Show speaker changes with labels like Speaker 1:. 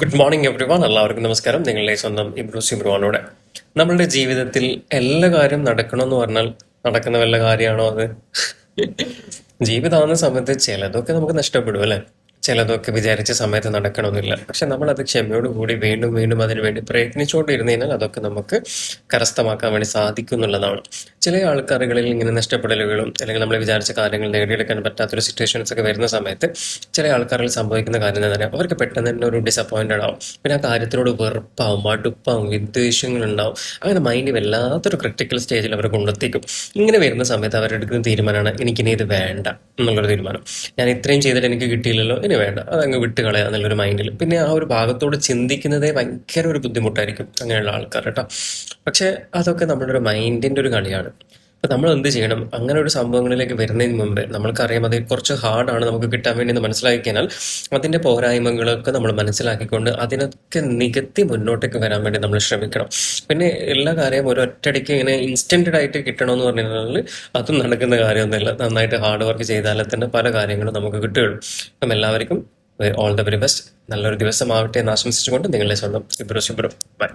Speaker 1: Good morning every one എല്ലാവർക്കും നമസ്കാരം. നിങ്ങളുടെ സ്വന്തം ഇബ്രൂസ് ഇബ്രുവാനോടെ നമ്മളുടെ ജീവിതത്തിൽ എല്ലാ കാര്യം നടക്കണമെന്ന് പറഞ്ഞാൽ നടക്കുന്ന വല്ല കാര്യമാണോ അത്? ജീവിതമാകുന്ന സമയത്ത് ചിലതൊക്കെ നമുക്ക് നഷ്ടപ്പെടും അല്ലേ? ചിലതൊക്കെ വിചാരിച്ച സമയത്ത് നടക്കണമെന്നില്ല. പക്ഷെ നമ്മൾ അത് ക്ഷമയോടുകൂടി വീണ്ടും വീണ്ടും അതിനു വേണ്ടി പ്രയത്നിച്ചുകൊണ്ടിരുന്നു കഴിഞ്ഞാൽ അതൊക്കെ നമുക്ക് കരസ്ഥമാക്കാൻ വേണ്ടി സാധിക്കും എന്നുള്ളതാണ് ചില ആൾക്കാരുകളിൽ ഇങ്ങനെ നഷ്ടപ്പെടലുകളും അല്ലെങ്കിൽ നമ്മൾ വിചാരിച്ച കാര്യങ്ങൾ നേടിയെടുക്കാൻ പറ്റാത്തൊരു സിറ്റുവേഷൻസ് ഒക്കെ വരുന്ന സമയത്ത് ചില ആൾക്കാരിൽ സംഭവിക്കുന്ന കാര്യം പറയുക അവർക്ക് പെട്ടെന്ന് തന്നെ ഒരു ഡിസപ്പോയിന്റഡ് ആവും. പിന്നെ ആ കാര്യത്തിനോട് വെറുപ്പാവും മടുപ്പാവും വിദ്വേഷങ്ങളുണ്ടാവും. അങ്ങനെ മൈൻഡ് വല്ലാത്തൊരു ക്രിട്ടിക്കൽ സ്റ്റേജിൽ അവർ കൊണ്ടെത്തിക്കും. ഇങ്ങനെ വരുന്ന സമയത്ത് അവരെടുക്കുന്ന തീരുമാനമാണ് എനിക്കിനി ഇത് വേണ്ട എന്നുള്ളൊരു തീരുമാനം. ഞാൻ ഇത്രയും ചെയ്തിട്ട് എനിക്ക് കിട്ടിയില്ലല്ലോ ഇനി വേണ്ട. അതങ്ങ് വിട്ട് കളയാ എന്നുള്ളൊരു മൈൻഡിൽ പിന്നെ ആ ഒരു ഭാഗത്തോട് ചിന്തിക്കുന്നതേ ഭയങ്കര ഒരു ബുദ്ധിമുട്ടായിരിക്കും അങ്ങനെയുള്ള ആൾക്കാർ കേട്ടോ. പക്ഷെ അതൊക്കെ നമ്മുടെ ഒരു മൈൻഡിന്റെ ഒരു കളിയാണ്. അപ്പൊ നമ്മൾ എന്ത് ചെയ്യണം? അങ്ങനെ ഒരു സംഭവങ്ങളിലേക്ക് വരുന്നതിന് മുമ്പ് നമ്മൾക്കറിയാം അത് കുറച്ച് ഹാർഡാണ് നമുക്ക് കിട്ടാൻ വേണ്ടി എന്ന് മനസ്സിലാക്കി കഴിഞ്ഞാൽ അതിന്റെ പോരായ്മകളൊക്കെ നമ്മൾ മനസ്സിലാക്കിക്കൊണ്ട് അതിനൊക്കെ നികത്തി മുന്നോട്ടേക്ക് വരാൻ വേണ്ടി നമ്മൾ ശ്രമിക്കണം. പിന്നെ എല്ലാ കാര്യവും ഒരു ഒറ്റയടിക്ക് ഇങ്ങനെ ഇൻസ്റ്റന്റഡ് ആയിട്ട് കിട്ടണമെന്ന് പറഞ്ഞു അതും നടക്കുന്ന കാര്യമൊന്നുമില്ല. നന്നായിട്ട് ഹാർഡ് വർക്ക് ചെയ്താലേ തന്നെ പല കാര്യങ്ങളും നമുക്ക് കിട്ടുകയുള്ളൂ. അപ്പം എല്ലാവർക്കും ഓൾ ദ വെരി ബെസ്റ്റ് നല്ലൊരു ദിവസമാവട്ടെ എന്ന് ആശംസിച്ചുകൊണ്ട് നിങ്ങളെ സ്വന്തം ഇബ്രോ ശുബ്രോ ബൈ